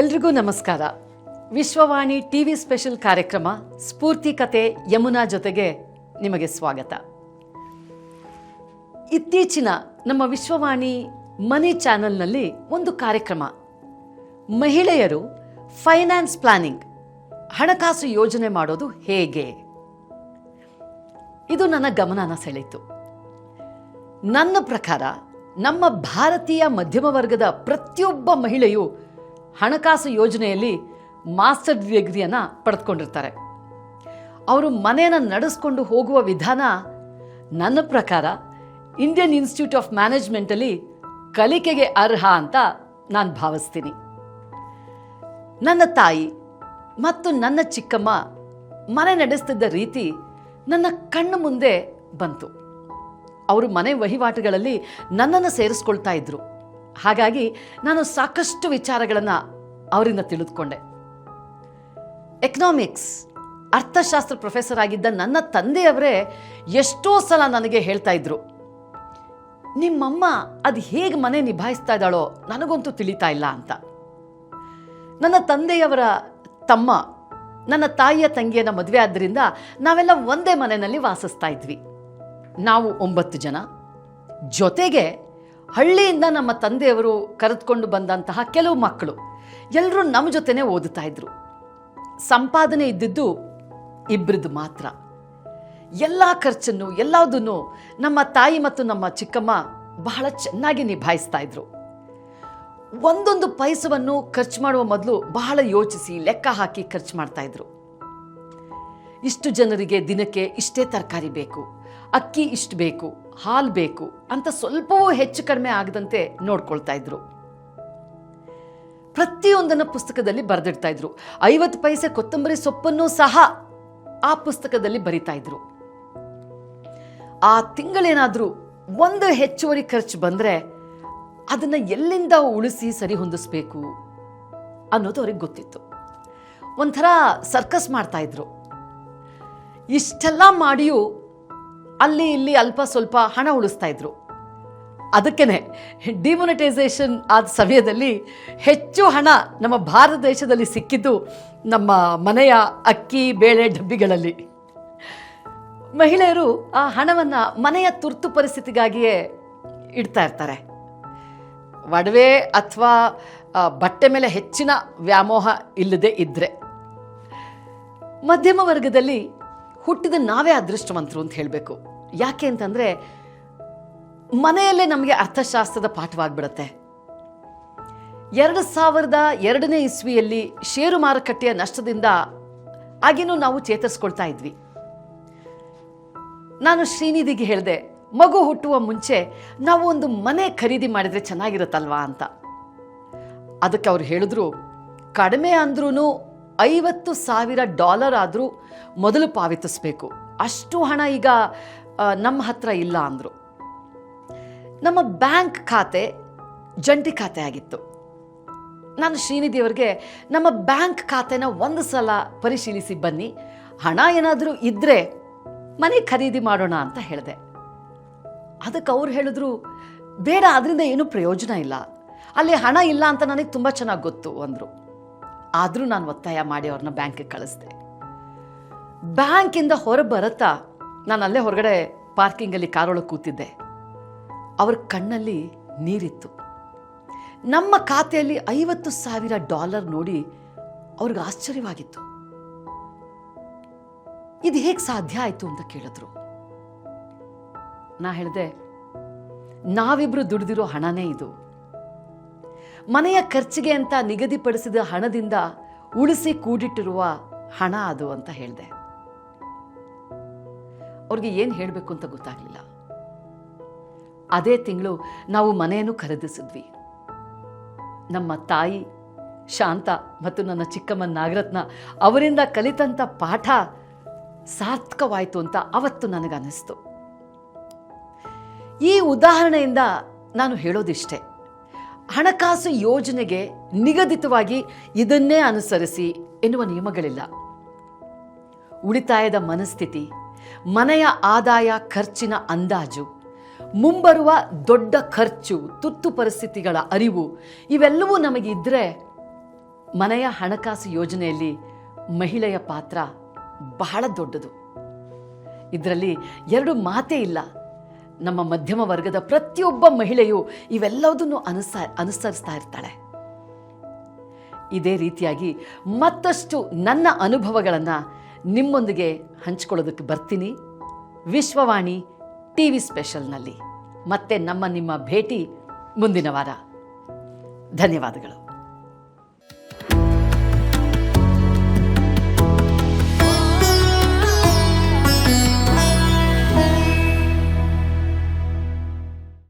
ಎಲ್ರಿಗೂ ನಮಸ್ಕಾರ. Vishwavani TV special ಕಾರ್ಯಕ್ರಮ ಸ್ಫೂರ್ತಿ ಕತೆ ಯಮುನಾ ಜೊತೆಗೆ ನಿಮಗೆ ಸ್ವಾಗತ. ಇತ್ತೀಚಿನ ನಮ್ಮ ವಿಶ್ವವಾಣಿ ಮನಿ ಚಾನೆಲ್ನಲ್ಲಿ ಒಂದು ಕಾರ್ಯಕ್ರಮ. ಮಹಿಳೆಯರು ಫೈನಾನ್ಸ್ ಪ್ಲಾನಿಂಗ್, ಹಣಕಾಸು ಯೋಜನೆ ಮಾಡೋದು ಹೇಗೆ? ಇದು ನನ್ನ ಗಮನನ ಸೆಳೆಯಿತು. ನನ್ನ ಪ್ರಕಾರ ನಮ್ಮ ಭಾರತೀಯ ಮಧ್ಯಮ ವರ್ಗದ ಪ್ರತಿಯೊಬ್ಬ ಮಹಿಳೆಯು ಹಣಕಾಸು ಯೋಜನೆಯಲ್ಲಿ ಮಾಸ್ಟರ್ ಡಿಗ್ರಿಯನ್ನು ಪಡೆದುಕೊಂಡಿರ್ತಾರೆ. ಅವರು ಮನೆಯನ್ನು ನಡೆಸ್ಕೊಂಡು ಹೋಗುವ ವಿಧಾನ ನನ್ನ ಪ್ರಕಾರ ಇಂಡಿಯನ್ ಇನ್ಸ್ಟಿಟ್ಯೂಟ್ ಆಫ್ ಮ್ಯಾನೇಜ್ಮೆಂಟಲ್ಲಿ ಕಲಿಕೆಗೆ ಅರ್ಹ ಅಂತ ನಾನು ಭಾವಿಸ್ತೀನಿ. ನನ್ನ ತಾಯಿ ಮತ್ತು ನನ್ನ ಚಿಕ್ಕಮ್ಮ ಮನೆ ನಡೆಸ್ತಿದ್ದ ರೀತಿ ನನ್ನ ಕಣ್ಣು ಮುಂದೆ ಬಂತು. ಅವರು ಮನೆ ವಹಿವಾಟುಗಳಲ್ಲಿ ನನ್ನನ್ನು ಸೇರಿಸ್ಕೊಳ್ತಾ ಇದ್ರು. ಹಾಗಾಗಿ ನಾನು ಸಾಕಷ್ಟು ವಿಚಾರಗಳನ್ನು ಅವರಿಂದ ತಿಳಿದುಕೊಂಡೆ. ಎಕನಾಮಿಕ್ಸ್ ಅರ್ಥಶಾಸ್ತ್ರ ಪ್ರೊಫೆಸರ್ ಆಗಿದ್ದ ನನ್ನ ತಂದೆಯವರೇ ಎಷ್ಟೋ ಸಲ ನನಗೆ ಹೇಳ್ತಾ ಇದ್ರು, ನಿಮ್ಮಮ್ಮ ಅದು ಹೇಗೆ ಮನೆ ನಿಭಾಯಿಸ್ತಾ ಇದ್ದಾಳೋ ನನಗಂತೂ ತಿಳಿತಾ ಇಲ್ಲ ಅಂತ. ನನ್ನ ತಂದೆಯವರ ತಮ್ಮ, ನನ್ನ ತಾಯಿಯ ತಂಗಿಯನ್ನು ಮದುವೆ ಆದ್ದರಿಂದ ನಾವೆಲ್ಲ ಒಂದೇ ಮನೆಯಲ್ಲಿ ವಾಸಿಸ್ತಾ ಇದ್ವಿ. ನಾವು ಒಂಬತ್ತು ಜನ. ಜೊತೆಗೆ ಹಳ್ಳಿಯಿಂದ ನಮ್ಮ ತಂದೆಯವರು ಕರೆದುಕೊಂಡು ಬಂದಂತಹ ಕೆಲವು ಮಕ್ಕಳು ಎಲ್ಲರೂ ನಮ್ಮ ಜೊತೆನೇ ಓದುತ್ತಾ ಇದ್ರು. ಸಂಪಾದನೆ ಇದ್ದಿದ್ದು ಇಬ್ಬರದ್ದು ಮಾತ್ರ. ಎಲ್ಲ ಖರ್ಚನ್ನು, ಎಲ್ಲದನ್ನು ನಮ್ಮ ತಾಯಿ ಮತ್ತು ನಮ್ಮ ಚಿಕ್ಕಮ್ಮ ಬಹಳ ಚೆನ್ನಾಗಿ ನಿಭಾಯಿಸ್ತಾ ಇದ್ರು. ಒಂದೊಂದು ಪೈಸವನ್ನು ಖರ್ಚು ಮಾಡುವ ಮೊದಲು ಬಹಳ ಯೋಚಿಸಿ ಲೆಕ್ಕ ಹಾಕಿ ಖರ್ಚು ಮಾಡ್ತಾ ಇದ್ರು. ಇಷ್ಟು ಜನರಿಗೆ ದಿನಕ್ಕೆ ಇಷ್ಟೇ ತರಕಾರಿ ಬೇಕು. ಅಕ್ಕಿ ಇಷ್ಟು ಬೇಕು, ಹಾಲು ಬೇಕು ಅಂತ ಸ್ವಲ್ಪವೂ ಹೆಚ್ಚು ಕಡಿಮೆ ಆಗದಂತೆ ನೋಡ್ಕೊಳ್ತಾ ಇದ್ರು. ಪ್ರತಿಯೊಂದನ್ನು ಪುಸ್ತಕದಲ್ಲಿ ಬರೆದಿಡ್ತಾ ಇದ್ರು. ಐವತ್ತು ಪೈಸೆ ಕೊತ್ತಂಬರಿ ಸೊಪ್ಪನ್ನು ಸಹ ಆ ಪುಸ್ತಕದಲ್ಲಿ ಬರಿತಾ ಇದ್ರು. ಆ ತಿಂಗಳೇನಾದರೂ ಒಂದು ಹೆಚ್ಚುವರಿ ಖರ್ಚು ಬಂದರೆ ಅದನ್ನು ಎಲ್ಲಿಂದ ಉಳಿಸಿ ಸರಿ ಹೊಂದಿಸ್ಬೇಕು ಅನ್ನೋದು ಅವ್ರಿಗೆ ಗೊತ್ತಿತ್ತು. ಒಂಥರ ಸರ್ಕಸ್ ಮಾಡ್ತಾ ಇದ್ರು. ಇಷ್ಟೆಲ್ಲ ಮಾಡಿಯೂ ಅಲ್ಲಿ ಇಲ್ಲಿ ಅಲ್ಪ ಸ್ವಲ್ಪ ಹಣ ಉಳಿಸ್ತಾ ಇದ್ರು. ಅದಕ್ಕೇನೆ ಡಿಮೊನಿಟೈಸೇಷನ್ ಆದ ಸಮಯದಲ್ಲಿ ಹೆಚ್ಚು ಹಣ ನಮ್ಮ ಭಾರತ ದೇಶದಲ್ಲಿ ಸಿಕ್ಕಿದ್ದು ನಮ್ಮ ಮನೆಯ ಅಕ್ಕಿ, ಬೇಳೆ ಡಬ್ಬಿಗಳಲ್ಲಿ. ಮಹಿಳೆಯರು ಆ ಹಣವನ್ನು ಮನೆಯ ತುರ್ತು ಪರಿಸ್ಥಿತಿಗಾಗಿಯೇ ಇಡ್ತಾ ಇರ್ತಾರೆ. ಒಡವೆ ಅಥವಾ ಬಟ್ಟೆ ಮೇಲೆ ಹೆಚ್ಚಿನ ವ್ಯಾಮೋಹ ಇಲ್ಲದೆ ಇದ್ದರೆ ಮಧ್ಯಮ ವರ್ಗದಲ್ಲಿ ಹುಟ್ಟಿದ ನಾವೇ ಅದೃಷ್ಟವಂತರು ಅಂತ ಹೇಳಬೇಕು. ಯಾಕೆ ಅಂತಂದರೆ ಮನೆಯಲ್ಲೇ ನಮಗೆ ಅರ್ಥಶಾಸ್ತ್ರದ ಪಾಠವಾಗ್ಬಿಡತ್ತೆ. ಎರಡು ಸಾವಿರದ ಎರಡನೇ ಇಸ್ವಿಯಲ್ಲಿ ಷೇರು ಮಾರುಕಟ್ಟೆಯ ನಷ್ಟದಿಂದ ಆಗಿನೂ ನಾವು ಚೇತರಿಸ್ಕೊಳ್ತಾ ಇದ್ವಿ. ನಾನು ಶ್ರೀನಿಧಿಗೆ ಹೇಳಿದೆ, ಮಗು ಹುಟ್ಟುವ ಮುಂಚೆ ನಾವು ಒಂದು ಮನೆ ಖರೀದಿ ಮಾಡಿದರೆ ಚೆನ್ನಾಗಿರುತ್ತಲ್ವಾ? ಅಂತ. ಅದಕ್ಕೆ ಅವ್ರು ಹೇಳಿದ್ರು, ಕಡಿಮೆ ಅಂದ್ರೂ ಐವತ್ತು ಸಾವಿರ ಡಾಲರ್ ಆದರೂ ಮೊದಲು ಪಾವತಿಸಬೇಕು. ಅಷ್ಟು ಹಣ ಈಗ ನಮ್ಮ ಹತ್ರ ಇಲ್ಲ ಅಂದರು. ನಮ್ಮ ಬ್ಯಾಂಕ್ ಖಾತೆ ಜಂಟಿ ಖಾತೆ ಆಗಿತ್ತು. ನಾನು ಶ್ರೀನಿಧಿ ಅವ್ರಿಗೆ, ನಮ್ಮ ಬ್ಯಾಂಕ್ ಖಾತೆನ ಒಂದು ಸಲ ಪರಿಶೀಲಿಸಿ ಬನ್ನಿ. ಹಣ ಏನಾದರೂ ಇದ್ದರೆ ಮನೆ ಖರೀದಿ ಮಾಡೋಣ ಅಂತ ಹೇಳಿದೆ. ಅದಕ್ಕೆ ಅವ್ರು ಹೇಳಿದ್ರು, ಬೇಡ, ಅದರಿಂದ ಏನೂ ಪ್ರಯೋಜನ ಇಲ್ಲ. ಅಲ್ಲಿ ಹಣ ಇಲ್ಲ ಅಂತ ನನಗೆ ತುಂಬ ಚೆನ್ನಾಗಿ ಗೊತ್ತು ಅಂದರು. ಆದರೂ ನಾನು ಒತ್ತಾಯ ಮಾಡಿ ಅವ್ರನ್ನ ಬ್ಯಾಂಕಿಗೆ ಕಳಿಸ್ದೆ. ಬ್ಯಾಂಕಿಂದ ಹೊರ ಬರತ್ತಾ ನಾನು ಅಲ್ಲೇ ಹೊರಗಡೆ ಪಾರ್ಕಿಂಗಲ್ಲಿ ಕಾರೊಳಗೆ ಕೂತಿದ್ದೆ. ಅವ್ರ ಕಣ್ಣಲ್ಲಿ ನೀರಿತ್ತು. ನಮ್ಮ ಖಾತೆಯಲ್ಲಿ ಐವತ್ತು ಸಾವಿರ ಡಾಲರ್ ನೋಡಿ ಅವ್ರಿಗೆ ಆಶ್ಚರ್ಯವಾಗಿತ್ತು. ಇದು ಹೇಗೆ ಸಾಧ್ಯ ಆಯಿತು ಅಂತ ಕೇಳಿದ್ರು. ನಾ ಹೇಳಿದೆ, ನಾವಿಬ್ರು ದುಡಿದಿರೋ ಹಣನೇ ಇದು. ಮನೆಯ ಖರ್ಚಿಗೆ ಅಂತ ನಿಗದಿಪಡಿಸಿದ ಹಣದಿಂದ ಉಳಿಸಿ ಕೂಡಿಟ್ಟಿರುವ ಹಣ ಅದು ಅಂತ ಹೇಳಿದೆ. ಅವ್ರಿಗೆ ಏನು ಹೇಳಬೇಕು ಅಂತ ಗೊತ್ತಾಗಲಿಲ್ಲ. ಅದೇ ತಿಂಗಳು ನಾವು ಮನೆಯನ್ನು ಖರೀದಿಸಿದ್ವಿ. ನಮ್ಮ ತಾಯಿ, ಶಾಂತ ಮತ್ತು ನನ್ನ ಚಿಕ್ಕಮ್ಮ ನಾಗರತ್ನ ಅವರಿಂದ ಕಲಿತಂಥ ಪಾಠ ಸಾರ್ಥಕವಾಯಿತು ಅಂತ ಅವತ್ತು ನನಗನ್ನಿಸ್ತು. ಈ ಉದಾಹರಣೆಯಿಂದ ನಾನು ಹೇಳೋದಿಷ್ಟೇ. ಹಣಕಾಸು ಯೋಜನೆಗೆ ನಿಗದಿತವಾಗಿ ಇದನ್ನೇ ಅನುಸರಿಸಿ ಎನ್ನುವ ನಿಯಮಗಳಿಲ್ಲ. ಉಳಿತಾಯದ ಮನಸ್ಥಿತಿ, ಮನೆಯ ಆದಾಯ ಖರ್ಚಿನ ಅಂದಾಜು, ಮುಂಬರುವ ದೊಡ್ಡ ಖರ್ಚು ತುರ್ತು ಪರಿಸ್ಥಿತಿಗಳ ಅರಿವು ಇವೆಲ್ಲವೂ ನಮಗಿದ್ರೆ ಮನೆಯ ಹಣಕಾಸು ಯೋಜನೆಯಲ್ಲಿ ಮಹಿಳೆಯ ಪಾತ್ರ ಬಹಳ ದೊಡ್ಡದು. ಇದರಲ್ಲಿ ಎರಡು ಮಾತೇ ಇಲ್ಲ. ನಮ್ಮ ಮಧ್ಯಮ ವರ್ಗದ ಪ್ರತಿಯೊಬ್ಬ ಮಹಿಳೆಯು ಇವೆಲ್ಲದನ್ನು ಅನುಸ, ಅನುಸರಿಸ್ತಾ ಇರ್ತಾಳೆ. ಇದೇ ರೀತಿಯಾಗಿ ಮತ್ತಷ್ಟು ನನ್ನ ಅನುಭವಗಳನ್ನು ನಿಮ್ಮೊಂದಿಗೆ ಹಂಚ್ಕೊಳ್ಳೋದಕ್ಕೆ ಬರ್ತೀನಿ. ವಿಶ್ವವಾಣಿ ಟಿ ವಿ ಸ್ಪೆಷಲ್ನಲ್ಲಿ. ಮತ್ತೆ ನಮ್ಮ ನಿಮ್ಮ ಭೇಟಿ ಮುಂದಿನ ವಾರ. ಧನ್ಯವಾದಗಳು.